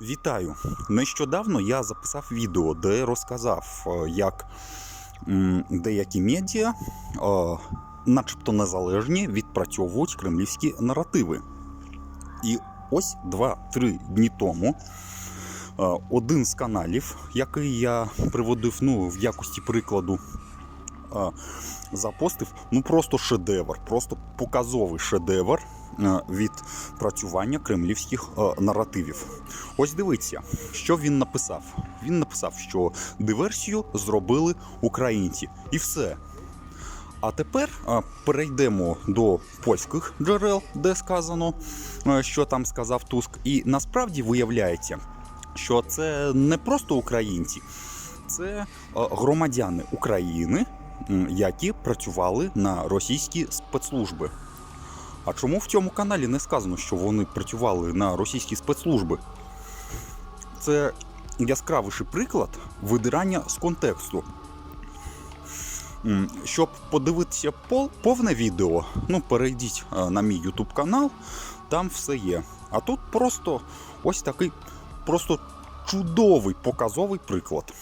Вітаю! Нещодавно я записав відео, де розказав, е, як деякі медіа, е, начебто незалежні, відпрацьовують кремлівські наративи. І ось два-три дні тому е, один з каналів, який я приводив ну, в якості прикладу, запостив ну просто шедевр, просто показовий шедевр відпрацювання кремлівських е, наративів. Ось дивіться, що він написав. Він написав, що диверсію зробили українці, і все. А тепер перейдемо до польських джерел, де сказано, е, що там сказав Туск. І насправді виявляється, що це не просто українці, це е, громадяни України, які працювали на російські спецслужби. А чому в цьому каналі не сказано, що вони працювали на російські спецслужби? Це яскравіший приклад видирання з контексту. Щоб подивитися повне відео, ну перейдіть е, на мій YouTube канал, там все є. А тут просто ось такий просто чудовий показовий приклад.